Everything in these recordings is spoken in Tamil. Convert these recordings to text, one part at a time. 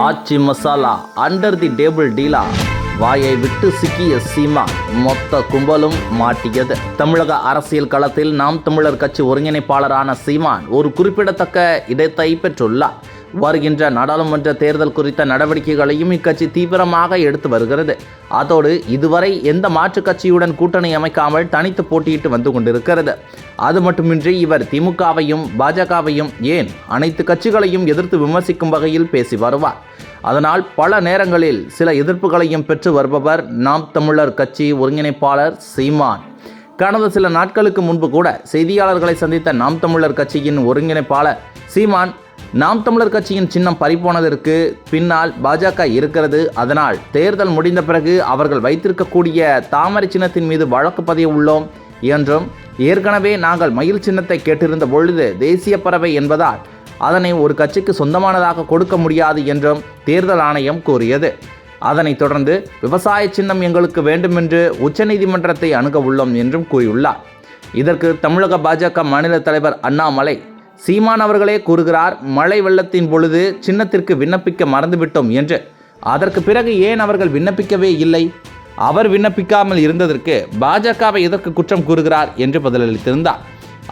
Aachi Masala under the table டீலா வாயை விட்டு சிக்கிய சீமா மொத்த கும்பலும் மாட்டியது. தமிழக அரசியல் களத்தில் நாம் தமிழர் கட்சி ஒருங்கிணைப்பாளரான சீமான் ஒரு குறிப்பிடத்தக்க இடத்தை பெற்றுள்ளார். வருகின்ற நாடாளுமன்ற தேர்தல் குறித்த நடவடிக்கைகளையும் இக்கட்சி தீவிரமாக எடுத்து வருகிறது. அதோடு இதுவரை எந்த மாற்றுக் கட்சியுடன் கூட்டணி அமைக்காமல் தனித்து போட்டியிட்டு வந்து கொண்டிருக்கிறது. அது மட்டுமின்றி இவர் திமுகவையும் பாஜகவையும் ஏன் அனைத்து கட்சிகளையும் எதிர்த்து விமர்சிக்கும் வகையில் பேசி வருவார். அதனால் பல நேரங்களில் சில எதிர்ப்புகளையும் பெற்று வருபவர் நாம் தமிழர் கட்சி ஒருங்கிணைப்பாளர் சீமான். கடந்த சில நாட்களுக்கு முன்பு கூட செய்தியாளர்களை சந்தித்த நாம் தமிழர் கட்சியின் ஒருங்கிணைப்பாளர் சீமான் நாம் தமிழர் கட்சியின் சின்னம் பறிப்போனதற்கு பின்னால் பாஜக இருக்கிறது. அதனால் தேர்தல் முடிந்த பிறகு அவர்கள் வைத்திருக்கக்கூடிய தாமரை சின்னத்தின் மீது வழக்கு பதிய உள்ளோம் என்றும் ஏற்கனவே நாங்கள் மயில் சின்னத்தை கேட்டிருந்த பொழுது தேசிய பறவை என்பதால் அதனை ஒரு கட்சிக்கு சொந்தமானதாக கொடுக்க முடியாது என்றும் தேர்தல் ஆணையம் கூறியது. அதனைத் தொடர்ந்து விவசாய சின்னம் எங்களுக்கு வேண்டுமென்று உச்சநீதிமன்றத்தை அணுக உள்ளோம் என்றும் கூறியுள்ளார். இதற்கு தமிழக பாஜக மாநில தலைவர் அண்ணாமலை சீமான் அவர்களே கூறுகிறார் மழை வெள்ளத்தின் பொழுது சின்னத்திற்கு விண்ணப்பிக்க மறந்துவிட்டோம் என்று. அதற்கு பிறகு ஏன் அவர்கள் விண்ணப்பிக்கவே இல்லை? அவர் விண்ணப்பிக்காமல் இருந்ததற்கு பாஜகவை எதற்கு குற்றம் கூறுகிறார் என்று பதிலளித்திருந்தார்.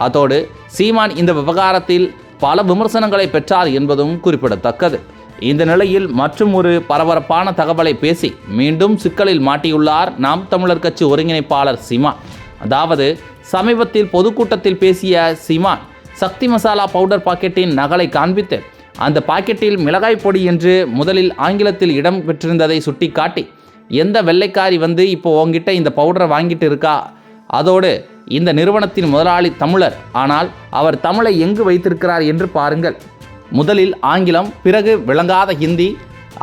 அதோடு சீமான் இந்த விவகாரத்தில் பல விமர்சனங்களை பெற்றார் என்பதும் குறிப்பிடத்தக்கது. இந்த நிலையில் மற்றும் ஒரு பரபரப்பான தகவலை பேசி மீண்டும் சிக்கலில் மாட்டியுள்ளார் நாம் தமிழர் கட்சி ஒருங்கிணைப்பாளர் சீமான். அதாவது சமீபத்தில் பொதுக்கூட்டத்தில் பேசிய சீமான் சக்தி மசாலா பவுடர் பாக்கெட்டின் நகலை காண்பித்து அந்த பாக்கெட்டில் மிளகாய் பொடி என்று முதலில் ஆங்கிலத்தில் இடம் பெற்றிருந்ததை சுட்டிக்காட்டி எந்த வெள்ளைக்காரி வந்து இப்போ உங்ககிட்ட இந்த பவுடரை வாங்கிட்டு இருக்கா? அதோடு இந்த நிறுவனத்தின் முதலாளி தமிழர் ஆனால் அவர் தமிழை எங்கு வைத்திருக்கிறார் என்று பாருங்கள். முதலில் ஆங்கிலம் பிறகு விளங்காத ஹிந்தி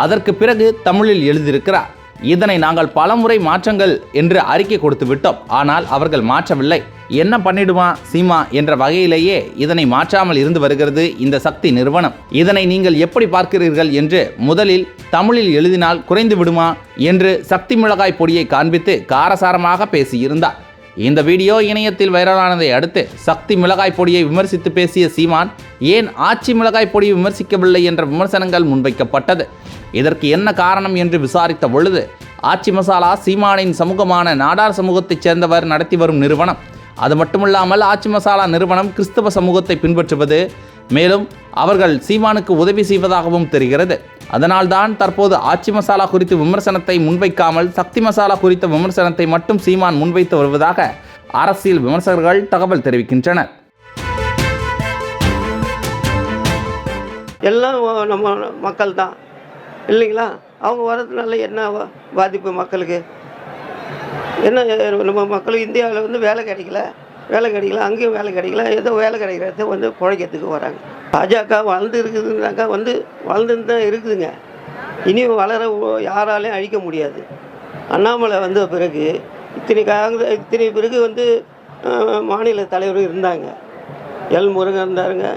அதற்கு பிறகு தமிழில் எழுதியிருக்கிறார். இதனை நாங்கள் பலமுறை மாற்றங்கள் என்று அறிக்கை கொடுத்து விட்டோம். ஆனால் அவர்கள் மாற்றவில்லை. என்ன பண்ணிடுவான் சீமா என்ற வகையிலேயே இதனை மாற்றாமல் இருந்து வருகிறது இந்த சக்தி நிறுவனம். இதனை நீங்கள் எப்படி பார்க்கிறீர்கள் என்று முதலில் தமிழில் எழுதினால் குறைந்து விடுமா என்று சக்தி மிளகாய் பொடியை காண்பித்து காரசாரமாக பேசியிருந்தார். இந்த வீடியோ இணையத்தில் வைரலானதை அடுத்து சக்தி மிளகாய் பொடியை விமர்சித்து பேசிய சீமான் ஏன் ஆச்சி மிளகாய் பொடியை விமர்சிக்கவில்லை என்ற விமர்சனங்கள் முன்வைக்கப்பட்டது. இதற்கு என்ன காரணம் என்று விசாரித்த பொழுது ஆட்சி மசாலா சீமானின் சமூகமான நாடார் சமூகத்தைச் சேர்ந்தவர் நடத்தி வரும் நிறுவனம். அது மட்டுமில்லாமல் ஆட்சி மசாலா நிறுவனம் கிறிஸ்தவ சமூகத்தை பின்பற்றுவது மேலும் அவர்கள் சீமானுக்கு உதவி செய்வதாகவும் தெரிகிறது. அதனால்தான் தற்போது ஆட்சி மசாலா குறித்து விமர்சனத்தை முன்வைக்காமல் சக்தி மசாலா குறித்த விமர்சனத்தை மட்டும் சீமான் முன்வைத்து வருவதாக அரசியல் விமர்சகர்கள் தகவல் தெரிவிக்கின்றனர். எல்லாம் நம்ம மக்கள் தான் இல்லைங்களா? அவங்க வர்றதுனால என்ன பாதிப்பு மக்களுக்கு? என்ன நம்ம மக்களுக்கு இந்தியாவில் வந்து வேலை கிடைக்கல. வேலை கிடைக்கல அங்கேயும் வேலை கிடைக்கல ஏதோ வேலை கிடைக்கிறத வந்து பிழைக்கிறதுக்கு வராங்க. பாஜக வளர்ந்து இருக்குதுனாக்கா வந்து வளர்ந்துன்னு தான் இருக்குதுங்க. இனியும் வளர யாராலையும் அழிக்க முடியாது. அண்ணாமலை வந்த பிறகு இத்தனை காங்கிரஸ் இத்தனை பிறகு வந்து மாநில தலைவர் இருந்தாங்க. எல் முருகன் இருந்தாருங்க.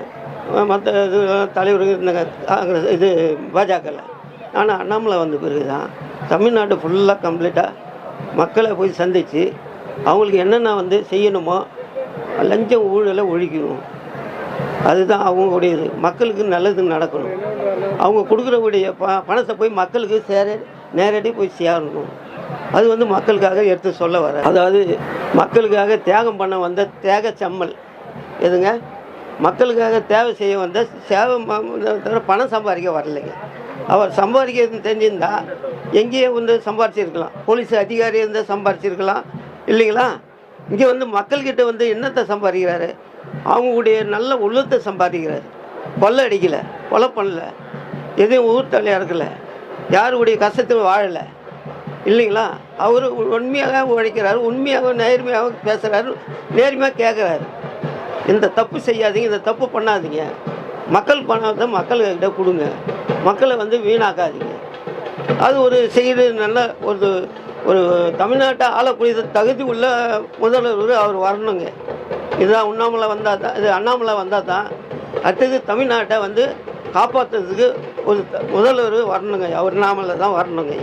மற்ற இது தலைவர்கள் இருந்தாங்க. காங்கிரஸ் இது பாஜகவில் ஆனால் அண்ணாமலை வந்த பிறகு தான் தமிழ்நாடு ஃபுல்லாக கம்ப்ளீட்டாக மக்களை போய் சந்தித்து அவங்களுக்கு என்னென்ன வந்து செய்யணுமோ லஞ்சம் ஊழலை ஒழிக்கணும். அதுதான் அவங்களுடைய இது மக்களுக்கு நல்லது நடக்கணும். அவங்க கொடுக்குறவுடைய ப பணத்தை போய் மக்களுக்கு சேர நேரடி போய் சேரணும். அது வந்து மக்களுக்காக எடுத்து சொல்ல வர. அதாவது மக்களுக்காக தியாகம் பண்ண வந்த தேக செம்மல். எதுங்க? மக்களுக்காக தேவை செய்ய வந்த சேவை தவிர பணம் சம்பாதிக்க வரலைங்க. அவர் சம்பாதிக்கிறது தெரிஞ்சிருந்தா எங்கேயே வந்து சம்பாரிச்சிருக்கலாம். போலீஸ் அதிகாரி இருந்தால் சம்பாரிச்சிருக்கலாம். இல்லைங்களா? இங்கே வந்து மக்கள்கிட்ட வந்து என்னத்தை சம்பாதிக்கிறாரு? அவங்களுடைய நல்ல உள்ளத்தை சம்பாதிக்கிறாரு. கொள்ளை அடிக்கலை கொலை பண்ணல. எதையும் ஊர் தலையாக இருக்கலை. யாருடைய கஷ்டத்தில் வாழலை. இல்லைங்களா? அவர் உண்மையாக உழைக்கிறாரு உண்மையாக நேர்மையாக பேசுகிறாரு நேர்மையாக கேட்குறாரு இந்த தப்பு செய்யாதீங்க இந்த தப்பு பண்ணாதீங்க. மக்கள் பணத்தை மக்கள்கிட்ட கொடுங்க. மக்களை வந்து வீணாக்காதீங்க. அது ஒரு செய்து நல்ல ஒரு ஒரு தமிழ்நாட்டை ஆளக்கூடிய தகுதி உள்ள முதல்வர் அவர் வரணுங்க. இதுதான் உண்ணாமலை வந்தால் தான் இது அண்ணாமலை வந்தால் தான் அடுத்தது தமிழ்நாட்டை வந்து காப்பாற்றுறதுக்கு ஒரு முதல்வர் வரணுங்க. அவர் நாமலை தான் வரணுங்க.